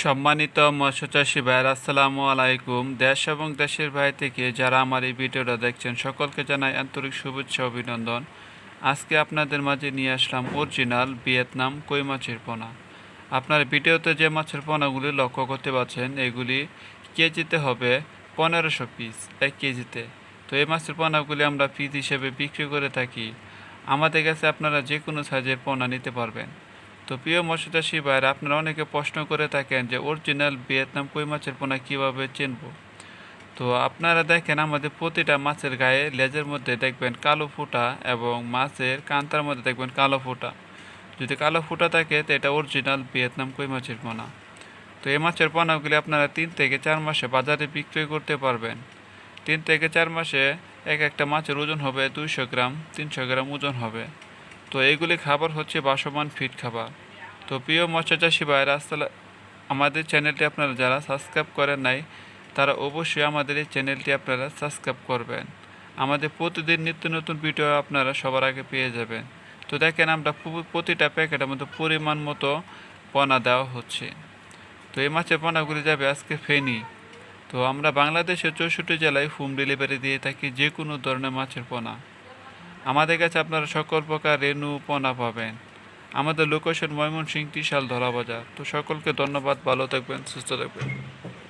সম্মানিত মৎস্যচাষী ভাইয়ের, আসসালামু আলাইকুম। দেশ এবং দেশের বাইরে থেকে যারা আমার এই ভিডিওটা দেখছেন, সকলকে জানাই আন্তরিক শুভেচ্ছা অভিনন্দন। আজকে আপনাদের মাঝে নিয়ে আসলাম অরিজিনাল ভিয়েতনাম কই মাছের পোনা। আপনার ভিডিওতে যে মাছের পোনাগুলি লক্ষ্য করতে পারছেন এগুলি কেজিতে হবে পনেরোশো পিস এক কেজিতে। তো এই মাছের পোনাগুলি আমরা পিস হিসেবে বিক্রি করে থাকি। আমাদের কাছে আপনারা যে কোনো সাইজের পোনা নিতে পারবেন। তো প্রিয় মৎস্যচাষী ভাইরা, আপনারা অনেকে প্রশ্ন করে থাকেন যে অরিজিনাল ভিয়েতনাম কই মাছের পোনা কীভাবে চিনব? তো আপনারা দেখেন আমাদের প্রতিটা মাছের গায়ে লেজের মধ্যে দেখবেন কালো ফুটা এবং মাছের কান্তার মধ্যে দেখবেন কালো ফুটা। যদি কালো ফুটা থাকে, তো এটা অরিজিনাল ভিয়েতনাম কই মাছের পোনা। তো এই মাছের পোনাগুলি আপনারা তিন থেকে চার মাসে বাজারে বিক্রয় করতে পারবেন। তিন থেকে চার মাসে এক একটা মাছের ওজন হবে দুইশো গ্রাম, তিনশো গ্রাম ওজন হবে। তো এইগুলি খাবার হচ্ছে বাসমান ফিট খাবার। তো প্রিয় মৎস্যচাষী ভাইরা আসলে আমাদের চ্যানেলটি আপনারা যারা সাবস্ক্রাইব করেন নাই, তারা অবশ্যই আমাদের এই চ্যানেলটি আপনারা সাবস্ক্রাইব করবেন। আমাদের প্রতিদিন নিত্য নতুন ভিডিও আপনারা সবার আগে পেয়ে যাবেন। তো দেখেন আমরা প্রতিটা প্যাকেটের মধ্যে পরিমাণ মতো পনা দেওয়া হচ্ছে। তো এই মাছের পোনাগুলি যাবে আজকে ফেনি। তো আমরা বাংলাদেশের চৌষট্টি জেলায় হোম ডেলিভারি দিয়ে থাকি যে কোনো ধরনের মাছের পোনা। আমাদের কাছে আপনারা সকল প্রকার রেনু পোনা পাবেন। আমাদের লোকেশন ময়মনসিংহ টিশাল ধরা বাজার তো সকলকে ধন্যবাদ ভালো থাকবেন সুস্থ থাকবেন।